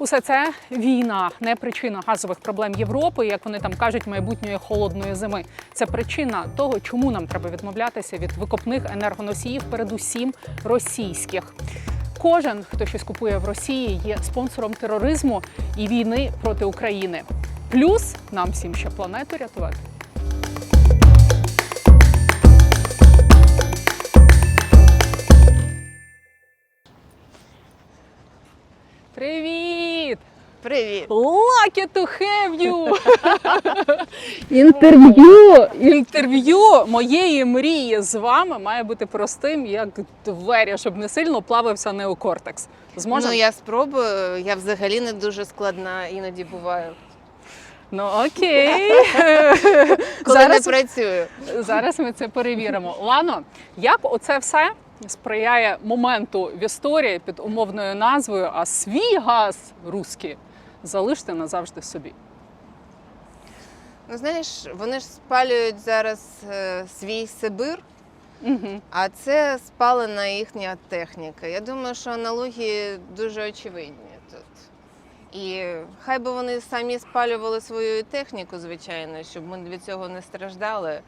Усе це війна, не причина газових проблем Європи, як вони там кажуть, майбутньої холодної зими. Це причина того, чому нам треба відмовлятися від викопних енергоносіїв, передусім російських. Кожен, хто щось купує в Росії, є спонсором тероризму і війни проти України. Плюс нам всім ще планету рятувати. Привіт! Привіт! Lucky to have you! Інтерв'ю! Інтерв'ю моєї мрії з вами має бути простим, як двері, щоб не сильно плавився неокортекс. Зможемо? Ну я спробую. Я взагалі не дуже складна, іноді буваю. Ну окей. Коли зараз, не працюю. зараз ми це перевіримо. Лано, як оце все сприяє моменту в історії під умовною назвою, а свій газ русський залиште назавжди собі. Ну знаєш, вони ж спалюють зараз е, свій Сибир, Угу. а це спалена їхня техніка. Я думаю, що аналогії дуже очевидні тут. І хай би вони самі спалювали свою техніку, звичайно, щоб ми від цього не страждали.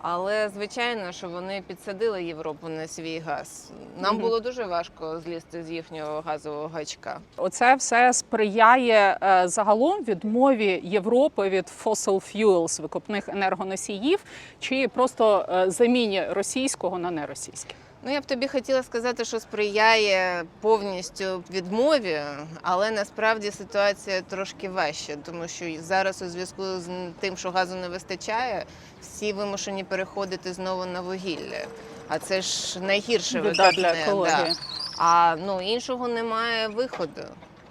Але звичайно, що вони підсадили Європу на свій газ. Нам було дуже важко злізти з їхнього газового гачка. Оце все сприяє е, загалом відмові Європи від fossil fuels, викопних енергоносіїв, чи просто е, заміні російського на неросійське. Ну, я б тобі хотіла сказати, що сприяє повністю відмові, але насправді ситуація трошки важча, тому що зараз у зв'язку з тим, що газу не вистачає, всі вимушені переходити знову на вугілля. А це ж найгірше Біда для екології. Да. А ну іншого немає виходу.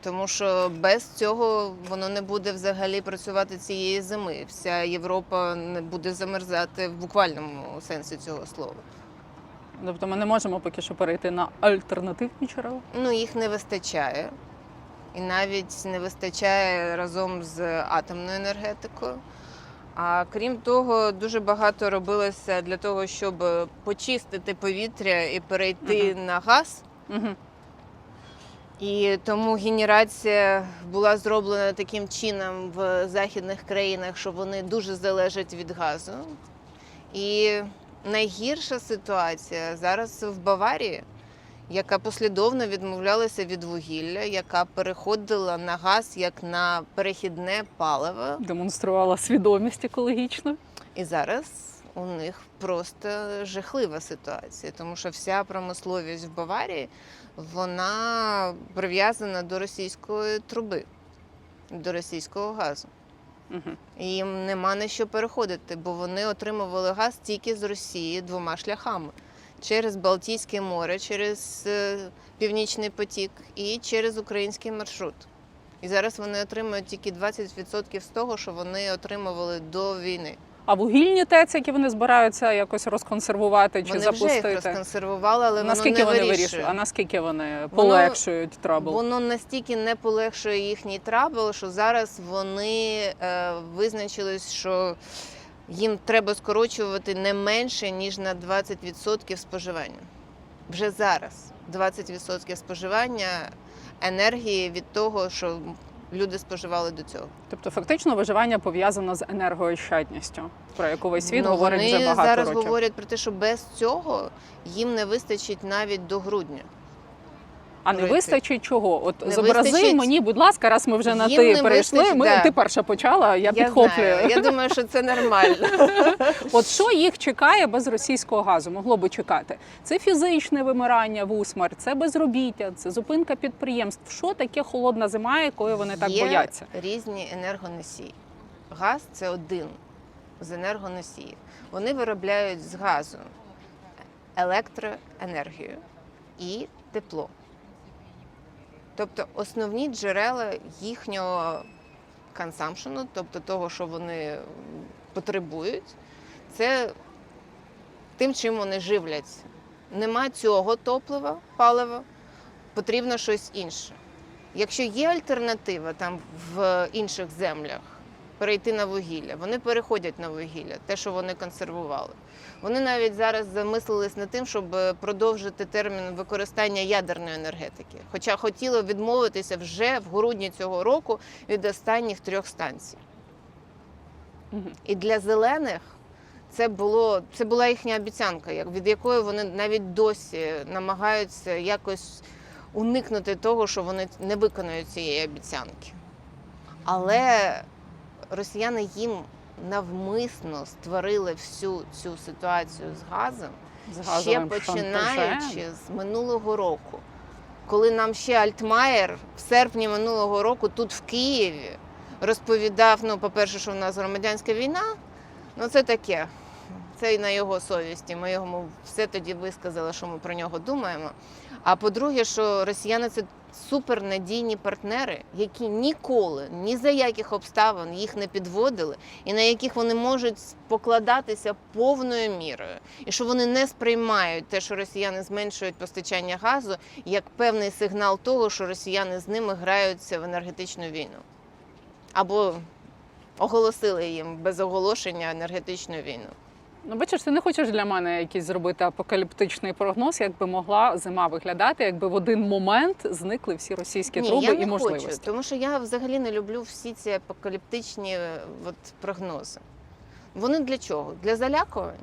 Тому що без цього воно не буде взагалі працювати цієї зими. Вся Європа не буде замерзати в буквальному сенсі цього слова. Тобто ми не можемо поки що перейти на альтернативні джерела. Ну, їх не вистачає. І навіть не вистачає разом з атомною енергетикою. А крім того, дуже багато робилося для того, щоб почистити повітря і перейти на газ. Угу. І тому генерація була зроблена таким чином в західних країнах, що вони дуже залежать від газу. І найгірша ситуація зараз в Баварії, яка послідовно відмовлялася від вугілля, яка переходила на газ як на перехідне паливо. Демонструвала свідомість екологічну. І зараз у них просто жахлива ситуація, тому що вся промисловість в Баварії вона прив'язана до російської труби, до російського газу. Угу. Їм нема на що переходити, бо вони отримували газ тільки з Росії двома шляхами: через Балтійське море, через е, Північний потік і через український маршрут. І зараз вони отримують тільки 20% з того, що вони отримували до війни. А вугільні ТЕЦ, які вони збираються якось розконсервувати чи вони запустити. вже їх розконсервували, але наскільки воно не вони вирішує. вирішують? А наскільки вони Воно- полегшують трабл? Воно настільки не полегшує їхній трабл, що зараз вони е, визначились, що їм треба скорочувати не менше ніж на 20% споживання. Вже зараз 20% споживання енергії від того, що люди споживали до цього. Тобто, фактично, виживання пов'язано з енергоощадністю, про яку весь світ Ну, говорить вони вже багато зараз років. говорять про те, що без цього їм не вистачить навіть до грудня. А не пройти. вистачить чого? От Не зобрази вистачить- мені, будь ласка, раз ми вже на Їм ти перейшли. Ми да. ти перша почала, я, підхоплюю. знаю. Я думаю, що це нормально. От що їх чекає без російського газу? Могло би чекати. Це фізичне вимирання в усмерть, це безробіття, це зупинка підприємств. Що таке холодна зима, якої вони так Є бояться? різні енергоносії. Газ це один з енергоносіїв. Вони виробляють з газу електроенергію і тепло. Тобто основні джерела їхнього консампшену, тобто того, що вони потребують, це тим, чим вони живляться. Нема цього топлива, палива, потрібно щось інше. Якщо є альтернатива там в інших землях, перейти на вугілля. Вони переходять на вугілля, те, що вони консервували. Вони навіть зараз замислились над тим, щоб е, продовжити термін використання ядерної енергетики. Хоча хотіли відмовитися вже в грудні цього року від останніх трьох станцій. І для зелених це було це була їхня обіцянка, від якої вони навіть досі намагаються якось уникнути того, що вони не виконають цієї обіцянки. Але росіяни їм навмисно створили всю цю ситуацію з газом З ще починаючи з минулого року, коли нам ще Альтмаєр в серпні минулого року тут в Києві розповідав: ну, по-перше, що в нас громадянська війна, ну це таке. Це і на його совісті. Ми йому все тоді висказали, що ми про нього думаємо. А по-друге, що росіяни це супернадійні партнери, які ніколи ні за яких обставин їх не підводили, і на яких вони можуть покладатися повною мірою, і що вони не сприймають те, що росіяни зменшують постачання газу, як певний сигнал того, що росіяни з ними граються в енергетичну війну. Або оголосили їм без оголошення енергетичну війну. Ну, бачиш, ти не хочеш для мене якийсь зробити апокаліптичний прогноз, як би могла зима виглядати, якби в один момент зникли всі російські Ні, труби я і можливості. хочу, тому що я взагалі не люблю всі ці апокаліптичні е, от, прогнози. Вони для чого? Для залякування?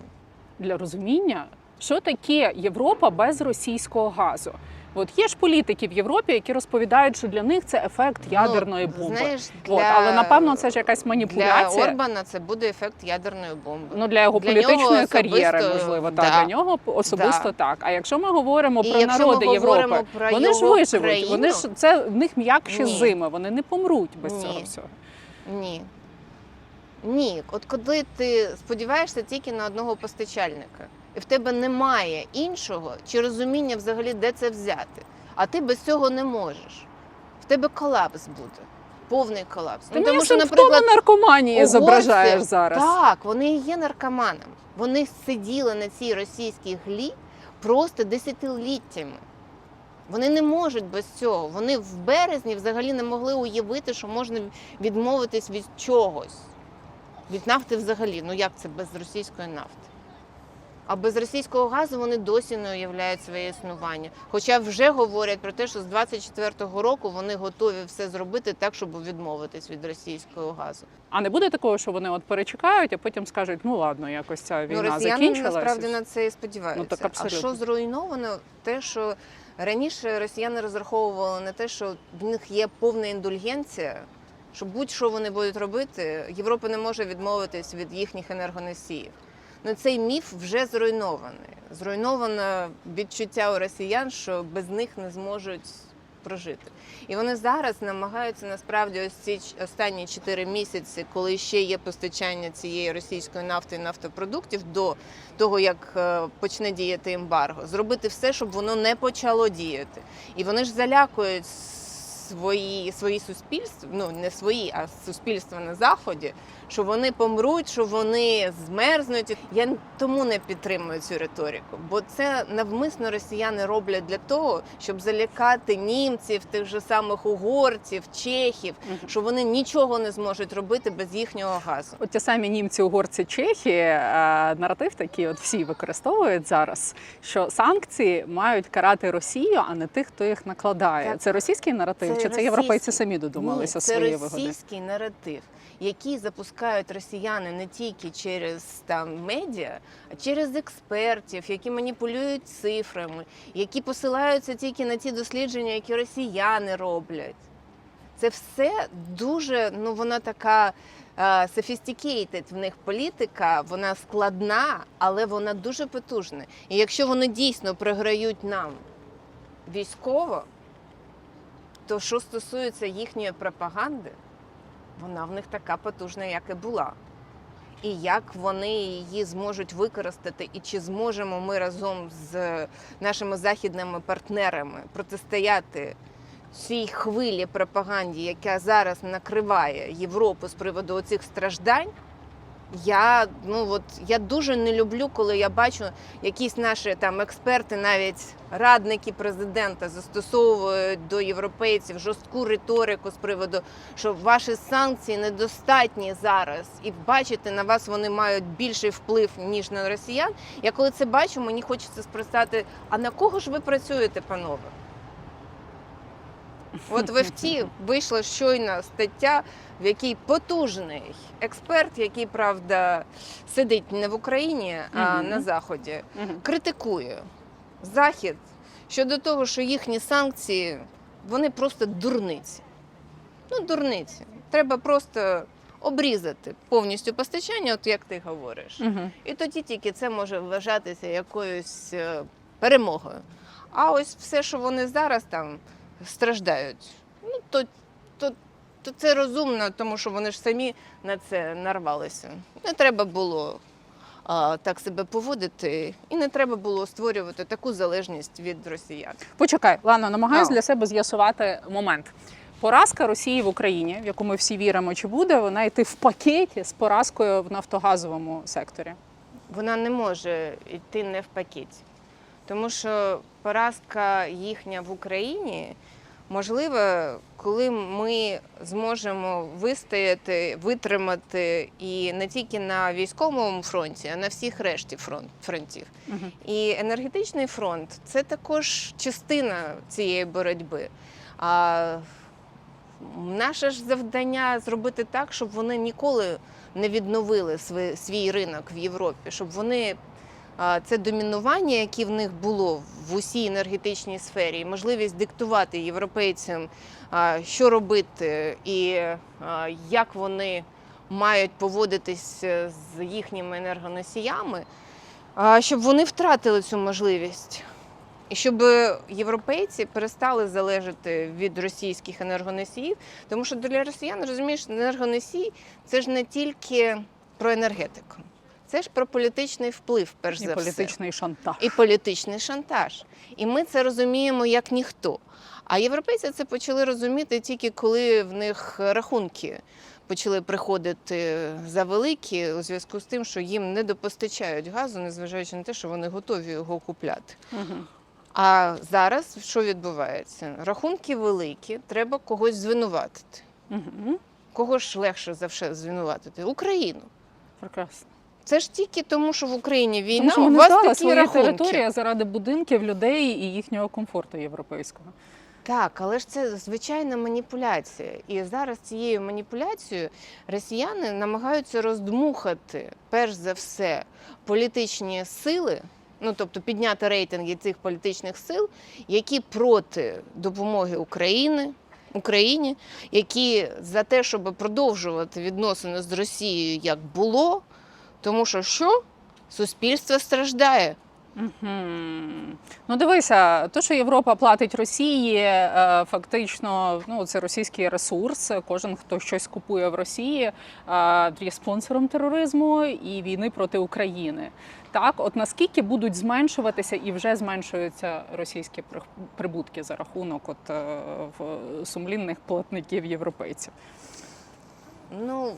для розуміння, що таке Європа без російського газу. От є ж політики в Європі, які розповідають, що для них це ефект ядерної ну, бомби. Знаєш, для, От, але напевно це ж якась для маніпуляція. Орбана це буде ефект ядерної бомби. Ну для його Для політичної нього кар'єри, особисто, можливо, да. так для нього особисто Да. так. А якщо ми говоримо І про народи Європи, про вони ж виживуть. країну, Вони ж це в них м'якші зими. Вони не помруть без Ні. цього всього. Ні. Ні. От коли ти сподіваєшся тільки на одного постачальника, і в тебе немає іншого чи розуміння взагалі, де це взяти, а ти без цього не можеш. В тебе колапс буде. Повний колапс. Ти мені симптоми наркоманії угорці- зображаєш зараз. Так, вони і є наркоманами. Вони сиділи на цій російській глі просто десятиліттями. Вони не можуть без цього. Вони в березні взагалі не могли уявити, що можна відмовитись від чогось. Від нафти взагалі. Ну як це без російської нафти? А без російського газу вони досі не уявляють своє існування. Хоча вже говорять про те, що з 24-го року вони готові все зробити так, щоб відмовитись від російського газу. А не буде такого, що вони от перечекають, а потім скажуть, ну ладно, якось ця війна ну, росіяни закінчилась. насправді на це і сподіваються. Ну, так абсолютно. а що зруйновано? Те, що раніше росіяни розраховували на те, що в них є повна індульгенція, що будь-що вони будуть робити, Європа не може відмовитись від їхніх енергоносіїв. Ну цей міф вже зруйнований. Зруйновано відчуття у росіян, що без них не зможуть прожити. І вони зараз намагаються насправді ось ці останні 4 місяці, коли ще є постачання цієї російської нафти і нафтопродуктів до того, як е, почне діяти ембарго, зробити все, щоб воно не почало діяти. І вони ж залякують свої, свої суспільства, ну не свої, а суспільства на заході, що вони помруть, що вони змерзнуть. Я тому не підтримую цю риторику, бо це навмисно росіяни роблять для того, щоб залякати німців, тих же самих угорців, чехів, що вони нічого не зможуть робити без їхнього газу. От ті самі німці, угорці, чехи, е, наратив такий от всі використовують зараз, що санкції мають карати Росію, а не тих, хто їх накладає. Так. Це російський наратив, чи це європейці самі додумалися Ні, це свої вигоди? російський наратив, який запускають росіяни не тільки через там медіа, а через експертів, які маніпулюють цифрами, які посилаються тільки на ті дослідження, які росіяни роблять. Це все дуже, ну вона така sophisticated в них політика, вона складна, але вона дуже потужна. І якщо вони дійсно програють нам військово, то що стосується їхньої пропаганди, вона в них така потужна, як і була. І як вони її зможуть використати, і чи зможемо ми разом з нашими західними партнерами протистояти цій хвилі пропаганді, яка зараз накриває Європу з приводу оцих страждань, Я ну от я дуже не люблю, коли я бачу якісь наші там експерти, навіть радники президента, застосовують до європейців жорстку риторику з приводу, що ваші санкції недостатні зараз, і бачите, на вас вони мають більший вплив ніж на росіян. Я коли це бачу, мені хочеться спитати: а на кого ж ви працюєте, панове? От в ФТ вийшла щойно стаття, в якій потужний експерт, який правда сидить не в Україні, а Мгм. на Заході, Мгм. критикує Захід щодо того, що їхні санкції вони просто дурниці. Ну, дурниці. Треба просто обрізати повністю постачання, от як ти говориш. Мгм. І тоді тільки це може вважатися якоюсь е, перемогою. А ось все, що вони зараз там страждають, ну то, то, то це розумно, тому що вони ж самі на це нарвалися. Не треба було а, так себе поводити, і не треба було створювати таку залежність від росіян. Почекай, Лана, намагаюся А. для себе з'ясувати момент. Поразка Росії в Україні, в яку ми всі віримо, чи буде вона йти в пакеті з поразкою в нафтогазовому секторі? Вона не може йти не в пакеті. Тому що поразка їхня в Україні можлива, коли ми зможемо вистояти, витримати і не тільки на військовому фронті, а на всіх решті фронт, фронтів. Мгм. І енергетичний фронт це також частина цієї боротьби. А наше ж завдання зробити так, щоб вони ніколи не відновили свій, ринок в Європі, щоб вони це домінування, яке в них було в усій енергетичній сфері, і можливість диктувати європейцям, що робити і як вони мають поводитись з їхніми енергоносіями, щоб вони втратили цю можливість. І щоб європейці перестали залежати від російських енергоносіїв, тому що для росіян розумієш, енергоносій це ж не тільки про енергетику, це ж про політичний вплив, перш І за все політичний шантаж. і політичний шантаж. І ми це розуміємо як ніхто. А європейці це почали розуміти тільки коли в них рахунки почали приходити завеликі у зв'язку з тим, що їм не допостачають газу, незважаючи на те, що вони готові його купляти. Мгм. А зараз що відбувається? Рахунки великі, треба когось звинуватити. Мгм. Кого ж легше за все звинуватити? Україну. Прекрасно. Це ж тільки тому, що в Україні війна, Тому що у вас такі свої рахунки. території заради будинків, людей і їхнього комфорту європейського. Так, але ж це звичайна маніпуляція. І зараз цією маніпуляцією росіяни намагаються роздмухати, перш за все, політичні сили, ну тобто підняти рейтинги цих політичних сил, які проти допомоги України. Україні, які за те, щоб продовжувати відносини з Росією як було, тому що що? Суспільство страждає. Ну дивися, то, що Європа платить Росії, е, фактично, ну це російський ресурс. Кожен, хто щось купує в Росії, е, є спонсором тероризму і війни проти України. Так, от наскільки будуть зменшуватися і вже зменшуються російські при- прибутки за рахунок от е, в- сумлінних платників європейців? Ну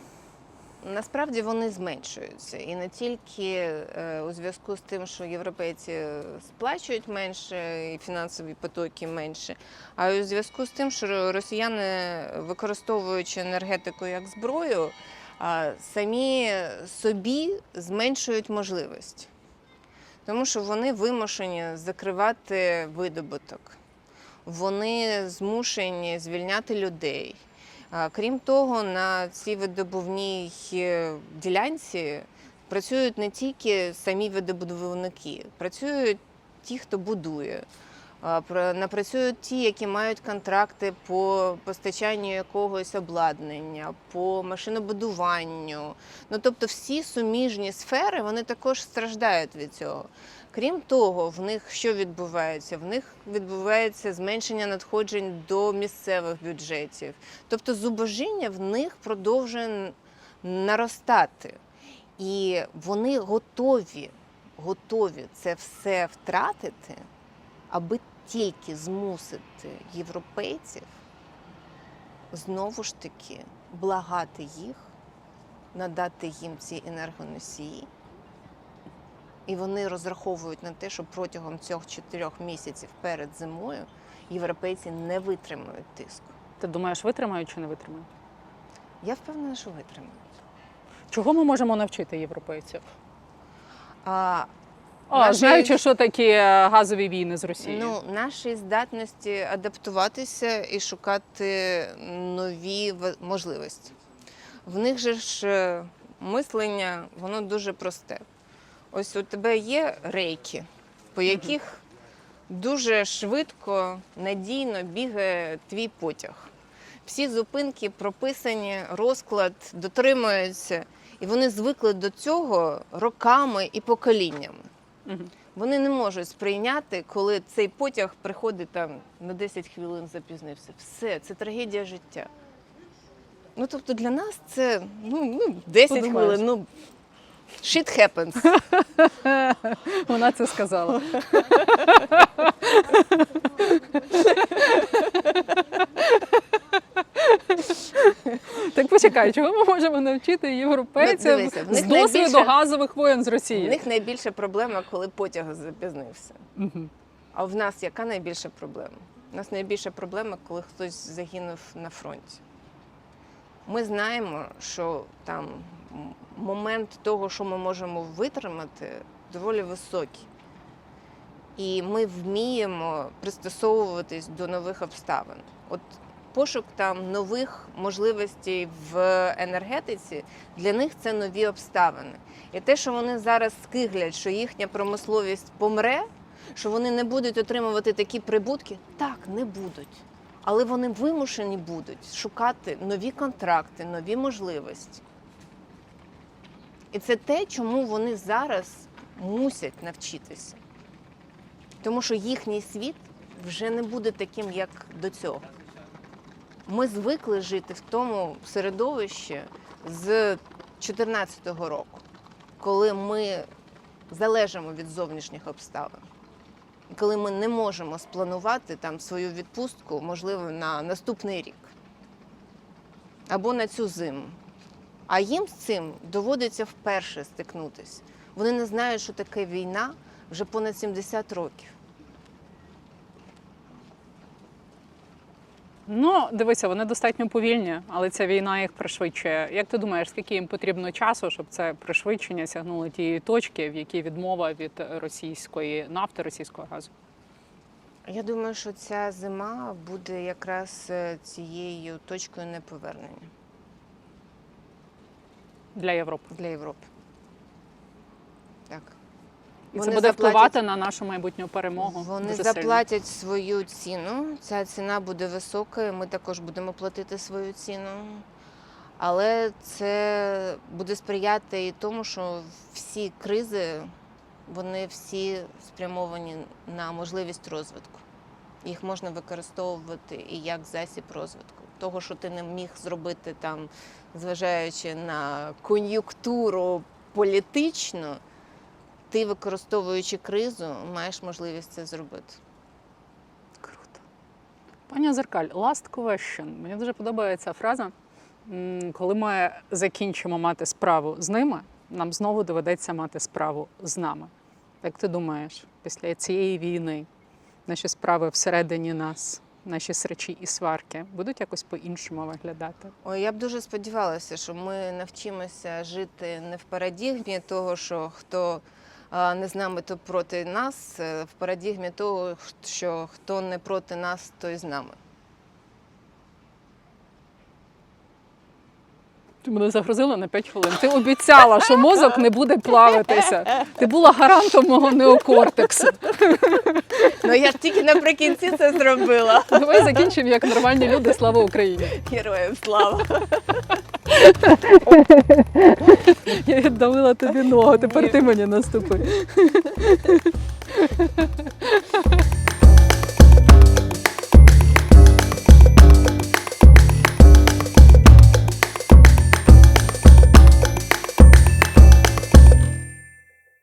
насправді вони зменшуються. І не тільки е, у зв'язку з тим, що європейці сплачують менше і фінансові потоки менше, а й у зв'язку з тим, що росіяни, використовуючи енергетику як зброю, самі собі зменшують можливості. Тому що вони вимушені закривати видобуток, вони змушені звільняти людей. Крім того, на цій видобувній е, ділянці працюють не тільки самі видобувники, працюють ті, хто будує. Напрацюють ті, які мають контракти по постачанню якогось обладнання, по машинобудуванню. Ну тобто всі суміжні сфери вони також страждають від цього. Крім того, в них що відбувається? В них відбувається зменшення надходжень до місцевих бюджетів. Тобто зубожіння в них продовжує наростати. І вони готові, готові це все втратити, аби тільки змусити європейців знову ж таки благати їх надати їм ці енергоносії. І вони розраховують на те, що протягом цих чотирьох місяців перед зимою європейці не витримають тиску. Ти думаєш, витримають чи не витримають? Я впевнена, що витримають. Чого ми можемо навчити європейців? А, А, Наші- знаючи, що такі е, газові війни з Росією. ну, нашій здатності адаптуватися і шукати нові можливості. В них же ж е, мислення, воно дуже просте. Ось у тебе є рейки, по яких дуже швидко, надійно бігає твій потяг. Всі зупинки прописані, розклад дотримуються, і вони звикли до цього роками і поколіннями. Вони не можуть сприйняти, коли цей потяг приходить там на 10 хвилин запізнився. Все, це трагедія життя. Ну, тобто для нас це ну, ну 10 Подумаєш. хвилин, ну shit happens. Вона це сказала. так почекай, чого ми можемо навчити європейців Ну, дивися, в з них досвіду найбільше- газових воєн з У Росією? них найбільша проблема, коли потяг запізнився. Мгм. А в нас яка найбільша проблема? У нас найбільша проблема, коли хтось загинув на фронті. Ми знаємо, що там момент того, що ми можемо витримати, доволі високий. І ми вміємо пристосовуватись до нових обставин. От пошук там нових можливостей в енергетиці для них це нові обставини. І те, що вони зараз скиглять, що їхня промисловість помре, що вони не будуть отримувати такі прибутки, так, не будуть. Але вони вимушені будуть шукати нові контракти, нові можливості. І це те, чому вони зараз мусять навчитися. Тому що їхній світ вже не буде таким, як до цього. Ми звикли жити в тому середовищі з 2014 року, коли ми залежимо від зовнішніх обставин. Коли ми не можемо спланувати там свою відпустку, можливо, на наступний рік або на цю зиму. А їм з цим доводиться вперше стикнутися. Вони не знають, що таке війна вже понад 70 років. Ну, дивися, вони достатньо повільні, але ця війна їх пришвидшує. Як ти думаєш, скільки їм потрібно часу, щоб це пришвидшення сягнуло тієї точки, в якій відмова від російської нафти, російського газу? Я думаю, що ця зима буде якраз е, цією точкою неповернення Для Європи. для Європи. Так. І це буде заплатять- впливати на нашу майбутню перемогу. Вони дуже сильно. заплатять свою ціну. Ця ціна буде високою. Ми також будемо платити свою ціну. Але це буде сприяти і тому, що всі кризи, вони всі спрямовані на можливість розвитку. Їх можна використовувати і як засіб розвитку. Того, що ти не міг зробити там, зважаючи на кон'юнктуру політичну, ти, використовуючи кризу, маєш можливість це зробити. Круто. Пані Зеркаль, last question. Мені дуже подобається фраза. Коли ми закінчимо мати справу з ними, нам знову доведеться мати справу з нами. Як ти думаєш, після цієї війни наші справи всередині нас, наші срачі і сварки будуть якось по-іншому виглядати? Ой, я б дуже сподівалася, що ми навчимося жити не в парадігмі того, що хто не з нами, то проти нас, е, в парадігмі того, що хто не проти нас, той з нами. Ти мене загрузила на 5 хвилин. Ти обіцяла, що мозок не буде плавитися. Ти була гарантом мого неокортексу. Ну я ж тільки наприкінці це зробила. Давай закінчимо як нормальні люди. Слава Україні! Героям слава! Я віддавила тобі ногу, тепер ти мені наступи.